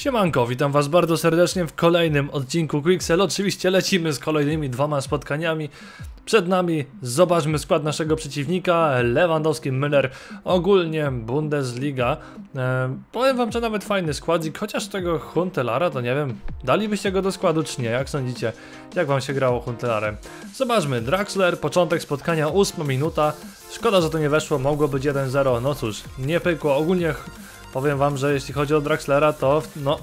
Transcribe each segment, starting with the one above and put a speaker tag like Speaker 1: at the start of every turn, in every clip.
Speaker 1: Siemanko, witam was bardzo serdecznie w kolejnym odcinku Quicksell. Oczywiście lecimy z kolejnymi dwoma spotkaniami. Przed nami zobaczmy skład naszego przeciwnika, Lewandowski, Müller, ogólnie Bundesliga. E, powiem wam, że nawet fajny składzik, chociaż tego Huntelara to nie wiem, dalibyście go do składu czy nie, jak sądzicie? Jak wam się grało Huntelarem? Zobaczmy, Draxler, początek spotkania, 8 minuta. Szkoda, że to nie weszło, mogło być 1-0, no cóż, nie pykło. Ogólnie Powiem wam, że jeśli chodzi o Draxlera, to no...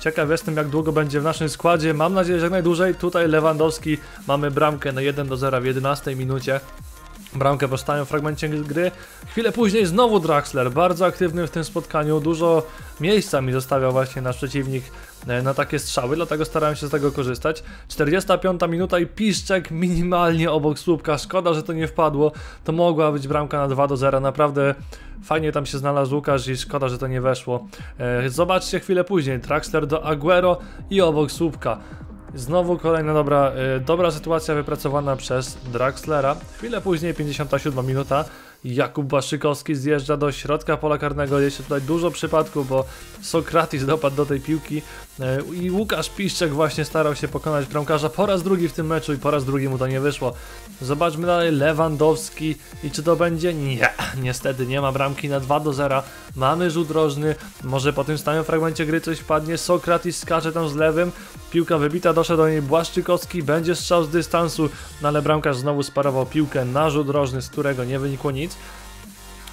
Speaker 1: Ciekaw jestem jak długo będzie w naszym składzie. Mam nadzieję, że jak najdłużej. Tutaj Lewandowski mamy bramkę na 1 do 0 w 11 minucie. Bramkę postawią w fragmencie gry. Chwilę później znowu Draxler, bardzo aktywny w tym spotkaniu. Dużo miejsca mi zostawiał właśnie nasz przeciwnik e, na takie strzały, dlatego starałem się z tego korzystać. 45 minuta i Piszczek minimalnie obok słupka. Szkoda, że to nie wpadło. To mogła być bramka na 2 do 0. Naprawdę fajnie tam się znalazł Łukasz i szkoda, że to nie weszło. E, zobaczcie chwilę później. Draxler do Aguero i obok słupka. Znowu kolejna dobra, y, dobra sytuacja wypracowana przez Draxlera. Chwilę później, 57 minuta, Jakub Baszykowski zjeżdża do środka pola karnego. Jest tutaj dużo przypadków, bo Sokratis dopadł do tej piłki e, i Łukasz Piszczek właśnie starał się pokonać bramkarza po raz drugi w tym meczu i po raz drugi mu to nie wyszło. Zobaczmy dalej Lewandowski i czy to będzie? Nie, niestety nie ma bramki na 2 do 0. Mamy rzut rożny, może po tym stałym fragmencie gry coś wpadnie. Sokratis skacze tam z lewym, piłka wybita, doszedł do niej Błaszczykowski, będzie strzał z dystansu, no ale bramkarz znowu sparował piłkę na rzut rożny, z którego nie wynikło nic.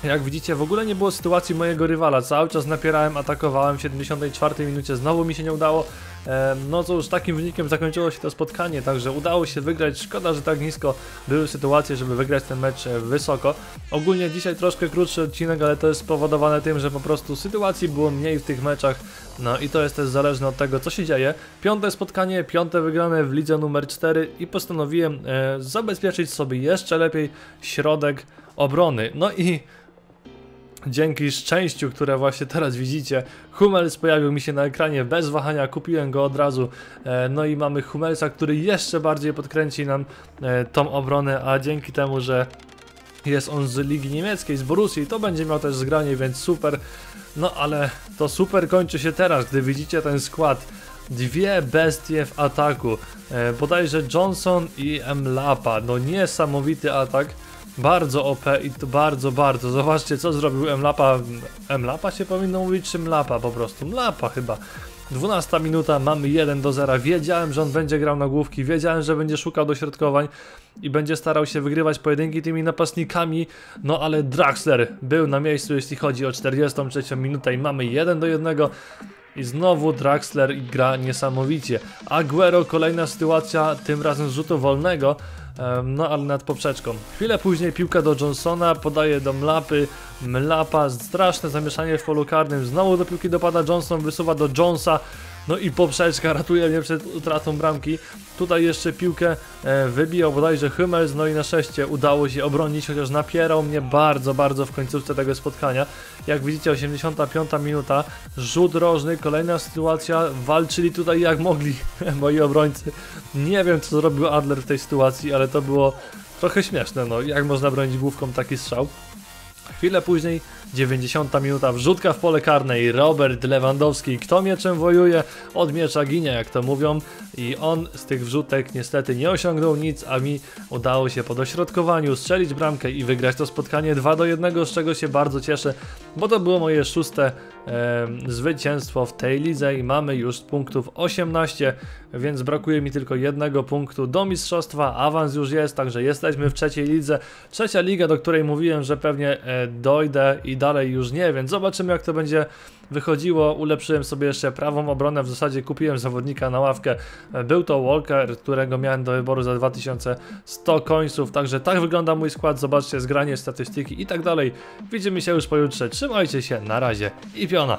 Speaker 1: Jak widzicie, w ogóle nie było sytuacji mojego rywala. Cały czas napierałem, atakowałem w 74 minucie, znowu mi się nie udało. No cóż, takim wynikiem zakończyło się to spotkanie, także udało się wygrać. Szkoda, że tak nisko były sytuacje, żeby wygrać ten mecz e, wysoko. Ogólnie dzisiaj troszkę krótszy odcinek, ale to jest spowodowane tym, że po prostu sytuacji było mniej w tych meczach. No i to jest też zależne od tego, co się dzieje. Piąte spotkanie, piąte wygrane w lidze numer 4 i postanowiłem e, zabezpieczyć sobie jeszcze lepiej środek obrony. No i dzięki szczęściu, które właśnie teraz widzicie, Hummels pojawił mi się na ekranie bez wahania, kupiłem go od razu. E, no i mamy Hummelsa, który jeszcze bardziej podkręci nam e, tą obronę, a dzięki temu, że jest on z ligi niemieckiej, z Borussii, to będzie miał też zgranie, więc super. No ale to super kończy się teraz, gdy widzicie ten skład. Dwie bestie w ataku. E, bodajże Johnson i Mlapa. No niesamowity atak. Bardzo OP i to bardzo, bardzo. Zobaczcie, co zrobił Mlapa. Mlapa się powinno mówić, czy Mlapa po prostu? Mlapa chyba. 12 minuta, mamy 1 do 0. Wiedziałem, że on będzie grał na główki, wiedziałem, że będzie szukał dośrodkowań i będzie starał się wygrywać pojedynki tymi napastnikami. No ale Draxler był na miejscu, jeśli chodzi o 43 minutę i mamy 1 do 1. I znowu Draxler gra niesamowicie. Aguero, kolejna sytuacja, tym razem z rzutu wolnego. No ale nad poprzeczką. Chwilę później piłka do Johnsona, podaje do Mlapy, Mlapa, straszne zamieszanie w polu karnym, znowu do piłki dopada Johnson, wysuwa do Jonesa, no i poprzeczka ratuje mnie przed utratą bramki. Tutaj jeszcze piłkę e, wybijał bodajże Hummels, no i na szczęście udało się obronić, chociaż napierał mnie bardzo, bardzo w końcówce tego spotkania. Jak widzicie 85 minuta, rzut rożny, kolejna sytuacja, walczyli tutaj jak mogli moi obrońcy. Nie wiem co zrobił Adler w tej sytuacji, ale to było trochę śmieszne, no jak można bronić główką taki strzał. Chwilę później 90 minuta wrzutka w pole karne i Robert Lewandowski, kto mieczem wojuje, od miecza ginie, jak to mówią. I on z tych wrzutek niestety nie osiągnął nic, a mi udało się po dośrodkowaniu strzelić bramkę i wygrać to spotkanie 2 do 1, z czego się bardzo cieszę, bo to było moje szóste zwycięstwo w tej lidze i mamy już punktów 18, więc brakuje mi tylko jednego punktu do mistrzostwa, awans już jest, także jesteśmy w trzeciej lidze. Trzecia liga, do której mówiłem, że pewnie e, dojdę i dalej już nie, więc zobaczymy jak to będzie wychodziło. Ulepszyłem sobie jeszcze prawą obronę, w zasadzie kupiłem zawodnika na ławkę. Był to Walker, którego miałem do wyboru za 2100 końców, także tak wygląda mój skład. Zobaczcie zgranie, statystyki i tak dalej. Widzimy się już pojutrze. Trzymajcie się, na razie i piona.